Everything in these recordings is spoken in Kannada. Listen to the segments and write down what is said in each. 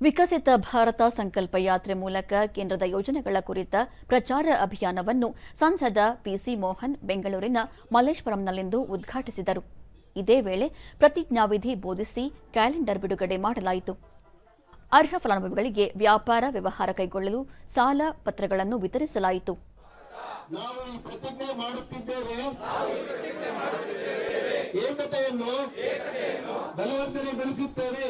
ವಿಕಸಿತ ಭಾರತ ಸಂಕಲ್ಪ ಯಾತ್ರೆ ಮೂಲಕ ಕೇಂದ್ರದ ಯೋಜನೆಗಳ ಕುರಿತ ಪ್ರಚಾರ ಅಭಿಯಾನವನ್ನು ಸಂಸದ ಪಿಸಿ ಮೋಹನ್ ಬೆಂಗಳೂರಿನ ಮಲ್ಲೇಶ್ವರಂನಲ್ಲಿಂದು ಉದ್ಘಾಟಿಸಿದರು. ಇದೇ ವೇಳೆ ಪ್ರತಿಜ್ಞಾವಿಧಿ ಬೋಧಿಸಿ ಕ್ಯಾಲೆಂಡರ್ ಬಿಡುಗಡೆ ಮಾಡಲಾಯಿತು. ಅರ್ಹ ಫಲಾನುಭವಿಗಳಿಗೆ ವ್ಯಾಪಾರ ವ್ಯವಹಾರ ಕೈಗೊಳ್ಳಲು ಸಾಲ ಪತ್ರಗಳನ್ನು ವಿತರಿಸಲಾಯಿತು. ಏಕತೆಯನ್ನು ಬಲವರ್ಧನೆಗೊಳಿಸುತ್ತೇವೆ.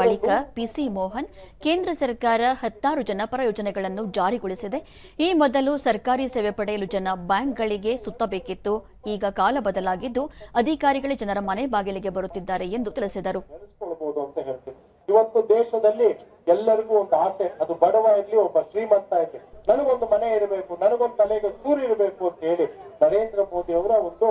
ಬಳಿಕ ಪಿಸಿ ಮೋಹನ್ ಕೇಂದ್ರ ಸರ್ಕಾರ ಹತ್ತಾರು ಜನಪರ ಯೋಜನೆಗಳನ್ನು ಜಾರಿಗೊಳಿಸಿದೆ. ಈ ಮೊದಲು ಸರ್ಕಾರಿ ಸೇವೆ ಪಡೆಯಲು ಜನ ಬ್ಯಾಂಕ್ಗಳಿಗೆ ಸುತ್ತಬೇಕಿತ್ತು. ಈಗ ಕಾಲ ಬದಲಾಗಿದ್ದು ಅಧಿಕಾರಿಗಳೇ ಜನರ ಮನೆ ಬಾಗಿಲಿಗೆ ಬರುತ್ತಿದ್ದಾರೆ ಎಂದು ತಿಳಿಸಿದರು. ಇವತ್ತು ದೇಶದಲ್ಲಿ ಎಲ್ಲರಿಗೂ ಒಂದು ಆಸೆ ಅದು ಬಡವ ಇರಲಿ ಒಬ್ಬ ಶ್ರೀಮಂತ ಇರಲಿ. ನನಗೊಂದು ಮನೆ ಇರಬೇಕು ನನಗೊಂದು ತಲೆಗೆ ಸೂರು ಇರಬೇಕು ಅಂತ ಹೇಳಿ ನರೇಂದ್ರ ಮೋದಿ ಅವರ ಒಂದು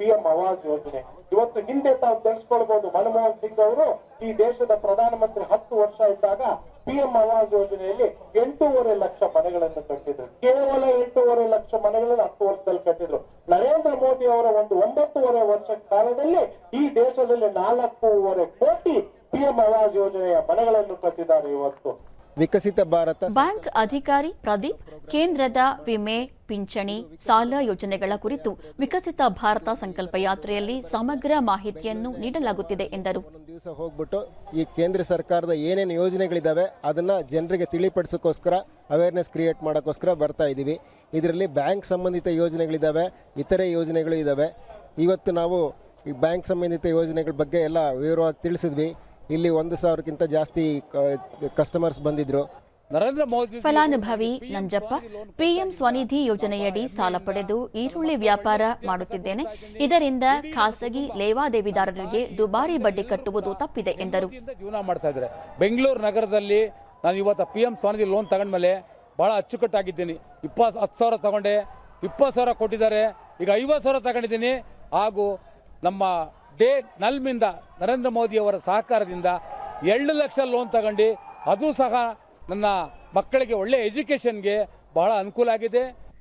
ಪಿ ಎಂ ಆವಾಸ್ ಯೋಜನೆ. ಇವತ್ತು ಹಿಂದೆ ತಾವು ತಿಳಿಸ್ಕೊಳ್ಬಹುದು ಮನಮೋಹನ್ ಸಿಂಗ್ ಅವರು, ಈ ದೇಶದ ಪ್ರಧಾನಮಂತ್ರಿ ಹತ್ತು ವರ್ಷ ಇದ್ದಾಗ ಪಿಎಂ ಆವಾಸ್ ಯೋಜನೆಯಲ್ಲಿ ಎಂಟೂವರೆ ಲಕ್ಷ ಮನೆಗಳನ್ನು ಕಟ್ಟಿದ್ರು. ಕೇವಲ ಎಂಟೂವರೆ ಲಕ್ಷ ಮನೆಗಳನ್ನು ಹತ್ತು ವರ್ಷದಲ್ಲಿ ಕಟ್ಟಿದ್ರು. ನರೇಂದ್ರ ಮೋದಿ ಅವರ ಒಂದು ಒಂಬತ್ತೂವರೆ ವರ್ಷ ಕಾಲದಲ್ಲಿ ಈ ದೇಶದಲ್ಲಿ ನಾಲ್ಕೂವರೆ ಕೋಟಿ ಪಿಎಂ ಆವಾಸ್ ಯೋಜನೆಯ ಮನೆಗಳನ್ನು ಕಟ್ಟಿದ್ದಾರೆ ಇವತ್ತು. ವಿಕಸಿತ ಭಾರತ ಬ್ಯಾಂಕ್ ಅಧಿಕಾರಿ ಪ್ರದೀಪ್ ಕೇಂದ್ರದ ವಿಮೆ ಪಿಂಚಣಿ ಸಾಲ ಯೋಜನೆಗಳ ಕುರಿತು ವಿಕಸಿತ ಭಾರತ ಸಂಕಲ್ಪ ಯಾತ್ರೆಯಲ್ಲಿ ಸಮಗ್ರ ಮಾಹಿತಿಯನ್ನು ನೀಡಲಾಗುತ್ತಿದೆ ಎಂದರು. ದಿವಸ ಹೋಗ್ಬಿಟ್ಟು ಈ ಕೇಂದ್ರ ಸರ್ಕಾರದ ಏನೇನು ಯೋಜನೆಗಳಿದ್ದಾವೆ ಅದನ್ನು ಜನರಿಗೆ ತಿಳಿಪಡಿಸೋಕ್ಕೋಸ್ಕರ ಅವೇರ್ನೆಸ್ ಕ್ರಿಯೇಟ್ ಮಾಡೋಕ್ಕೋಸ್ಕರ ಬರ್ತಾ ಇದ್ದೀವಿ ಇದರಲ್ಲಿ ಬ್ಯಾಂಕ್ ಸಂಬಂಧಿತ ಯೋಜನೆಗಳಿದ್ದಾವೆ ಇತರೆ ಯೋಜನೆಗಳು ಇದ್ದಾವೆ ಇವತ್ತು ನಾವು ಈ ಬ್ಯಾಂಕ್ ಸಂಬಂಧಿತ ಯೋಜನೆಗಳ ಬಗ್ಗೆ ಎಲ್ಲ ವಿವರವಾಗಿ ತಿಳಿಸಿದ್ವಿ. ಇಲ್ಲಿ ಒಂದು ಸಾವಿರಕ್ಕಿಂತ ಜಾಸ್ತಿ ಕಸ್ಟಮರ್ಸ್ ಬಂದಿದ್ರು. ನರೇಂದ್ರ ಮೋದಿ ಫಲಾನುಭವಿ ನಂಜಪ್ಪ ಪಿಎಂ ಸ್ವನಿಧಿ ಯೋಜನೆಯಡಿ ಸಾಲ ಪಡೆದು ಈರುಳ್ಳಿ ವ್ಯಾಪಾರ ಮಾಡುತ್ತಿದ್ದೇನೆ. ಇದರಿಂದ ಖಾಸಗಿ ಲೇವಾದೇವಿದಾರರಿಗೆ ದುಬಾರಿ ಬಡ್ಡಿ ಕಟ್ಟುವುದು ತಪ್ಪಿದೆ ಎಂದರು. ಜೀವನ ಮಾಡ್ತಾ ಇದ್ದಾರೆ. ಬೆಂಗಳೂರು ನಗರದಲ್ಲಿ ನಾನು ಇವತ್ತು ಪಿ ಎಂ ಸ್ವನಿಧಿ ಲೋನ್ ತಗೊಂಡ್ಮೇಲೆ ಬಹಳ ಅಚ್ಚುಕಟ್ಟಾಗಿದ್ದೀನಿ. ಇಪ್ಪತ್ತು ಹತ್ತು ಸಾವಿರ ತಗೊಂಡೆ. ಇಪ್ಪತ್ತು ಸಾವಿರ ಕೊಟ್ಟಿದ್ದಾರೆ. ಈಗ ಐವತ್ತು ಸಾವಿರ ತಗೊಂಡಿದ್ದೀನಿ. ಹಾಗೂ ನಮ್ಮ ಡೇ ನಲ್ಮಿಂದ ನರೇಂದ್ರ ಮೋದಿಯವರ ಸಹಕಾರದಿಂದ ಎರಡು ಲಕ್ಷ ಲೋನ್ ತಗೊಂಡು, ಅದು ಸಹ ನನ್ನ ಮಕ್ಕಳಿಗೆ ಒಳ್ಳೆಯ ಎಜುಕೇಷನ್ಗೆ ಬಹಳ ಅನುಕೂಲ ಆಗಿದೆ.